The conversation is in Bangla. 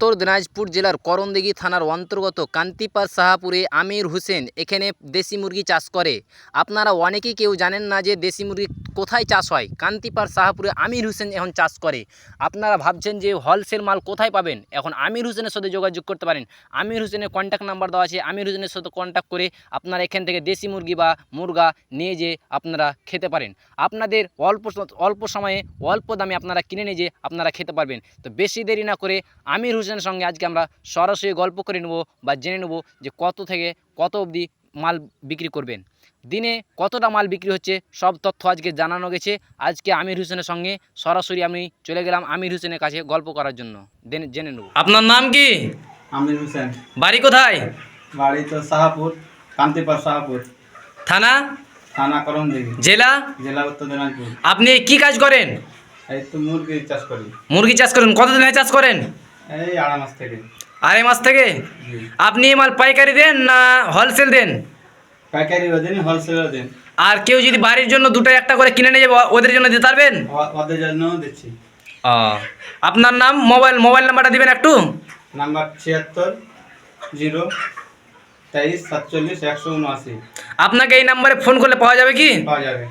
উত্তর দিনাজপুর জেলার করণদিঘি থানার অন্তর্গত কান্তিপাড় সাহাপুরে আমির হোসেন এখানে দেশি মুরগি চাষ করে। আপনারা অনেকেই কেউ জানেন না যে দেশি মুরগি কোথায় চাষ হয়। কান্তিপাড় সাহাপুরে আমির হোসেন এখন চাষ করে। আপনারা ভাবছেন যে হোলসেল মাল কোথায় পাবেন? এখন আমির হোসেনের সাথে যোগাযোগ করতে পারেন। আমির হোসেনের কন্ট্যাক্ট নাম্বার দেওয়া আছে। আমির হোসেনের সাথে কন্ট্যাক্ট করে আপনারা এখান থেকে দেশি মুরগি বা মুরগা নিয়ে যে আপনারা খেতে পারেন। আপনাদের অল্প অল্প সময়ে অল্প দামে আপনারা কিনে নিয়ে যে আপনারা খেতে পারবেন। তো বেশি দেরি না করে আমির হোসেনের সঙ্গে আজকে আমরা সরাসরি গল্প করে নেব বা জেনে নেব যে কত থেকে কত অবধি মাল বিক্রি করবেন। দিনে কতটা মাল বিক্রি হচ্ছে সব তথ্য আজকে জানানো গেছে। আজকে আমির হোসেনের সঙ্গে সরাসরি আমি চলে গেলাম আমির হোসেনের কাছে গল্প করার জন্য। জেনে নেব। আপনার নাম কি? আমির হোসেন। বাড়ি কোথায়? বাড়ি তো শাহাপুর কান্তিপাড় শাহাপুর থানা? থানা করণ জেলা? জেলা উত্তর দিনাজপুর। আপনি কি কাজ করেন? এই তো মুরগি চাষ করি। মুরগি চাষ করেন। কতদিন চাষ করেন? এই আড়াই মাস থেকে। আড়াই মাস থেকে? আপনি মাল পাইকারি দেন না হোলসেল দেন? পাইকারিও দিন হোলসেলও দিন। আর কেউ যদি বাড়ির জন্য দুটো একটা করে কিনে নিয়ে যাবে ওদের জন্য দিতে পারবেন? ওদের জন্যও দিচ্ছি। ও আপনার নাম মোবাইল মোবাইল নাম্বারটা দিবেন একটু? নাম্বার ছিয়াত্তর জিরো তেইশ সাতচল্লিশ একশো উনআশি। আপনাকে এই নাম্বারে ফোন করলে পাওয়া যাবে কি? পাওয়া যাবে।